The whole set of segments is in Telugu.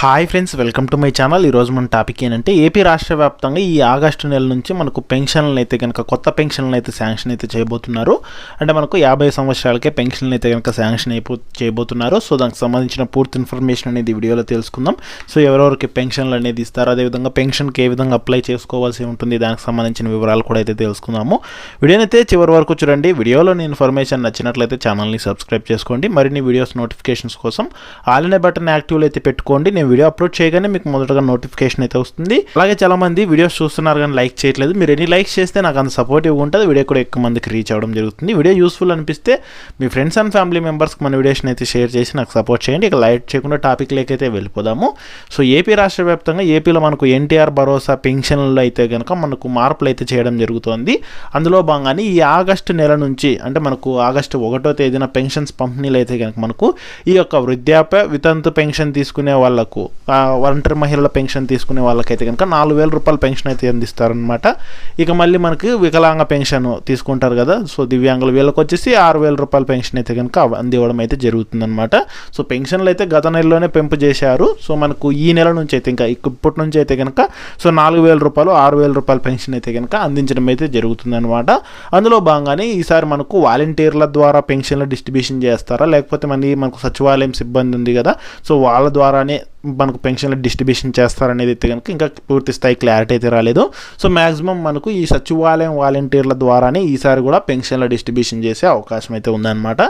Hi friends welcome to my channel ఈరోజు మన టాపిక్ ఏంటంటే ఏపీ రాష్ట్ర వ్యాప్తంగా ఈ ఆగస్టు నెల నుంచి మనకు పెన్షన్లు అయితే కనుక కొత్త పెన్షన్లు అయితే శాంక్షన్ అయితే చేయబోతున్నారు. అంటే మనకు యాభై సంవత్సరాలకే పెన్షన్లు అయితే కనుక శాంక్షన్ అయిపో చేయబోతున్నారు. సో దానికి సంబంధించిన పూర్తి ఇన్ఫర్మేషన్ అనేది వీడియోలో తెలుసుకుందాం. సో ఎవరెవరికి పెన్షన్లు అనేది ఇస్తారు అదేవిధంగా పెన్షన్కి ఏ విధంగా అప్లై చేసుకోవాల్సి ఉంటుంది దానికి సంబంధించిన వివరాలు కూడా అయితే తెలుసుకుందాము. వీడియోని అయితే చివరి వరకు చూడండి. వీడియోలోని ఇన్ఫర్మేషన్ నచ్చినట్లయితే ఛానల్ని సబ్స్క్రైబ్ చేసుకోండి. మరిన్ని వీడియోస్ నోటిఫికేషన్స్ కోసం ఆల్ అనే బటన్ యాక్టివ్లో అయితే పెట్టుకోండి. నేను వీడియో అప్లోడ్ చేయగానే మీకు మొదటగా నోటిఫికేషన్ అయితే వస్తుంది. అలాగే చాలా మంది వీడియోస్ చూస్తున్నారు కానీ లైక్ చేయట్లేదు. మీరు ఎన్ని లైక్స్ చేస్తే నాకు అంత సపోర్టివ్ ఉంటుంది వీడియో కూడా ఎక్కువ మందికి రీచ్ అవ్వడం జరుగుతుంది. వీడియో యూస్ఫుల్ అనిపిస్తే మీ ఫ్రెండ్స్ అండ్ ఫ్యామిలీ మెంబర్స్కి మన వీడియోస్ని అయితే షేర్ చేసి నాకు సపోర్ట్ చేయండి. ఇక లైట్ చేయకుండా టాపిక్ అయితే వెళ్ళిపోదాము. సో ఏపీ రాష్ట్ర వ్యాప్తంగా ఏపీలో మనకు ఎన్టీఆర్ భరోసా పెన్షన్లు అయితే కనుక మనకు మార్పులు అయితే చేయడం జరుగుతోంది. అందులో భాగంగానే ఈ ఆగస్టు నెల నుంచి అంటే మనకు ఆగస్టు ఒకటో తేదీన పెన్షన్స్ పంపిణీలు అయితే కనుక మనకు ఈ యొక్క వృద్ధాప్య వితంతు పెన్షన్ తీసుకునే వాళ్ళకు ఆ, ఒంటరి మహిళల పెన్షన్ తీసుకునే వాళ్ళకైతే కనుక నాలుగు వేల రూపాయల పెన్షన్ అయితే అందిస్తారనమాట ఇక మళ్ళీ మనకి వికలాంగ పెన్షన్ తీసుకుంటారు కదా. సో దివ్యాంగుల వీళ్ళకి వచ్చేసి ఆరు వేల రూపాయల పెన్షన్ అయితే కనుక అందివ్వడం అయితే జరుగుతుందనమాట సో పెన్షన్లు అయితే గత నెలలోనే పెంపు చేశారు. సో మనకు ఈ నెల నుంచి అయితే ఇంకా ఇప్పటి నుంచి అయితే కనుక సో నాలుగు వేల రూపాయలు ఆరు వేల రూపాయల పెన్షన్ అయితే కనుక అందించడం అయితే జరుగుతుందనమాట అందులో భాగంగానే ఈసారి మనకు వాలంటీర్ల ద్వారా పెన్షన్ల డిస్ట్రిబ్యూషన్ చేస్తారా? లేకపోతే మళ్ళీ మనకు సచివాలయం సిబ్బంది ఉంది కదా. సో వాళ్ళ ద్వారానే మనకు పెన్షన్ల డిస్ట్రిబ్యూషన్ చేస్తారనేది అయితే కనుక ఇంకా పూర్తి స్థాయి క్లారిటీ అయితే రాలేదు. సో మ్యాక్సిమం మనకు ఈ సచివాలయం వాలంటీర్ల ద్వారానే ఈసారి కూడా పెన్షన్ల డిస్ట్రిబ్యూషన్ చేసే అవకాశం అయితే ఉందన్నమాట.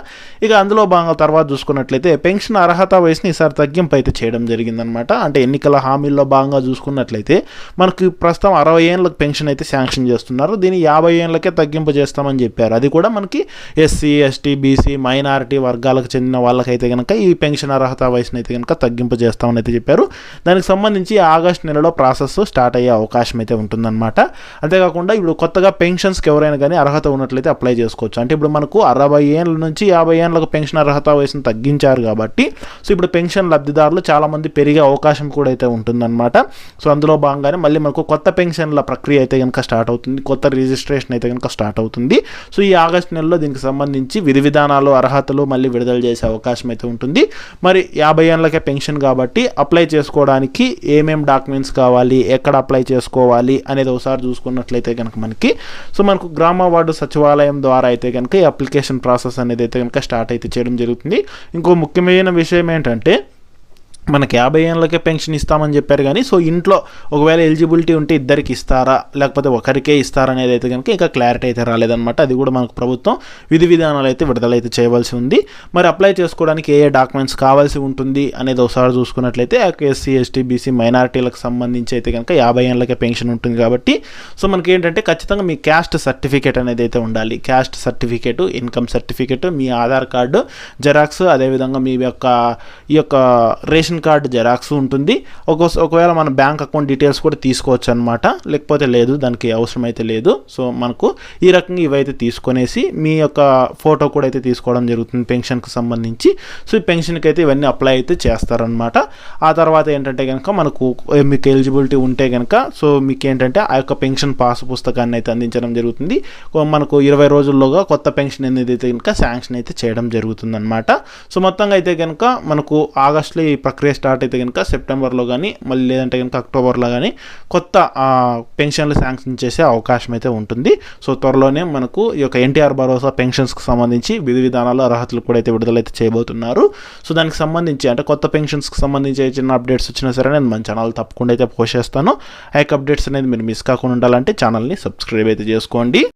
ఇక అందులో భాగంగా తర్వాత చూసుకున్నట్లయితే పెన్షన్ అర్హత వయసుని ఈసారి తగ్గింపు అయితే చేయడం జరిగిందనమాట అంటే ఎన్నికల హామీల్లో భాగంగా చూసుకున్నట్లయితే మనకి ప్రస్తుతం అరవై ఏళ్ళకి పెన్షన్ అయితే శాంక్షన్ చేస్తున్నారు. దీన్ని యాభై ఏళ్ళకే తగ్గింపు చేస్తామని చెప్పారు. అది కూడా మనకి ఎస్సీ ఎస్టీ బీసీ మైనారిటీ వర్గాలకు చెందిన వాళ్ళకైతే కనుక ఈ పెన్షన్ అర్హత వయసుని అయితే కనుక తగ్గింపు చేస్తామని అయితే చెప్పారు. దానికి సంబంధించి ఆగస్ట్ నెలలో ప్రాసెస్ స్టార్ట్ అయ్యే అవకాశం అయితే ఉంటుందన్నమాట. అంతేకాకుండా ఇప్పుడు కొత్తగా పెన్షన్స్కి ఎవరైనా కానీ అర్హత ఉన్నట్లయితే అప్లై చేసుకోవచ్చు. అంటే ఇప్పుడు మనకు అరవై ఏళ్ళ నుంచి యాభై ఏళ్ళకు పెన్షన్ అర్హత వయసును తగ్గించారు కాబట్టి సో ఇప్పుడు పెన్షన్ లబ్ధిదారులు చాలామంది పెరిగే అవకాశం కూడా అయితే ఉంటుందన్నమాట. సో అందులో భాగంగానే మళ్ళీ మనకు కొత్త పెన్షన్ల ప్రక్రియ అయితే కనుక స్టార్ట్ అవుతుంది. కొత్త రిజిస్ట్రేషన్ అయితే కనుక స్టార్ట్ అవుతుంది. సో ఈ ఆగస్ట్ నెలలో దీనికి సంబంధించి విధి విధానాలు అర్హతలు మళ్ళీ విడుదల చేసే అవకాశం అయితే ఉంటుంది. మరి యాభై ఏళ్ళకే పెన్షన్ కాబట్టి అప్లై చేసుకోవడానికి ఏమేం డాక్యుమెంట్స్ కావాలి ఎక్కడ అప్లై చేసుకోవాలి అనేది ఒకసారి చూసుకున్నట్లయితే కనుక మనకి సో మనకు గ్రామ వార్డు సచివాలయం ద్వారా అయితే కనుక ఈ అప్లికేషన్ ప్రాసెస్ అనేది అయితే కనుక స్టార్ట్ అయితే చేయడం జరుగుతుంది. ఇంకో ముఖ్యమైన విషయం ఏంటంటే మనకి యాభై ఏళ్ళకే పెన్షన్ ఇస్తామని చెప్పారు కానీ సో ఇంట్లో ఒకవేళ ఎలిజిబిలిటీ ఉంటే ఇద్దరికి ఇస్తారా? లేకపోతే ఒకరికే ఇస్తారా అనేది అయితే కనుక ఇంకా క్లారిటీ అయితే రాలేదన్నమాట. అది కూడా మనకు ప్రభుత్వం విధి విధానాలు అయితే విడుదలైతే చేయవలసి ఉంది. మరి అప్లై చేసుకోవడానికి ఏ ఏ డాక్యుమెంట్స్ కావాల్సి ఉంటుంది అనేది ఒకసారి చూసుకున్నట్లయితే ఎస్సీ ఎస్టీ బీసీ మైనారిటీలకు సంబంధించి అయితే కనుక యాభై ఏళ్ళకే పెన్షన్ ఉంటుంది కాబట్టి సో మనకి ఏంటంటే ఖచ్చితంగా మీ క్యాస్ట్ సర్టిఫికేట్ అనేది అయితే ఉండాలి. క్యాస్ట్ సర్టిఫికేట్ ఇన్కమ్ సర్టిఫికేట్ మీ ఆధార్ కార్డు జెరాక్స్ అదేవిధంగా మీ యొక్క ఈ యొక్క రేషన్ కార్డు జెరాక్స్ ఉంటుంది. ఒక ఒకవేళ మన బ్యాంక్ అకౌంట్ డీటెయిల్స్ కూడా తీసుకోవచ్చు అనమాట లేకపోతే లేదు దానికి అవసరం అయితే లేదు. సో మనకు ఈ రకంగా ఇవైతే తీసుకొనేసి మీ యొక్క ఫోటో కూడా అయితే తీసుకోవడం జరుగుతుంది పెన్షన్కి సంబంధించి. సో ఈ పెన్షన్కి అయితే ఇవన్నీ అప్లై అయితే చేస్తారనమాట ఆ తర్వాత ఏంటంటే కనుక మనకు మీకు ఎలిజిబిలిటీ ఉంటే కనుక సో మీకు ఏంటంటే ఆ యొక్క పెన్షన్ పాస్ పుస్తకాన్ని అయితే అందించడం జరుగుతుంది. మనకు ఇరవై రోజుల్లోగా కొత్త పెన్షన్ అనేది అయితే కనుక శాంక్షన్ అయితే చేయడం జరుగుతుందన్నమాట. సో మొత్తంగా అయితే కనుక మనకు ఆగస్టులో ఈ ప్రక్రియ స్టార్ట్ అయితే కనుక సెప్టెంబర్లో కానీ మళ్ళీ లేదంటే కనుక అక్టోబర్లో కానీ కొత్త పెన్షన్లు శాంక్షన్ చేసే అవకాశం అయితే ఉంటుంది. సో త్వరలోనే మనకు ఈ యొక్క ఎన్టీఆర్ భరోసా పెన్షన్స్కి సంబంధించి విధి విధానాలు అర్హతలు కూడా అయితే విడుదలైతే చేయబోతున్నారు. సో దానికి సంబంధించి అంటే కొత్త పెన్షన్స్కి సంబంధించి చిన్న అప్డేట్స్ వచ్చినా సరే నేను మన ఛానల్ తప్పకుండా అయితే పోస్ట్ చేస్తాను. ఆ యొక్క అప్డేట్స్ అనేది మీరు మిస్ కాకుండా ఉండాలంటే ఛానల్ని సబ్స్క్రైబ్ అయితే చేసుకోండి.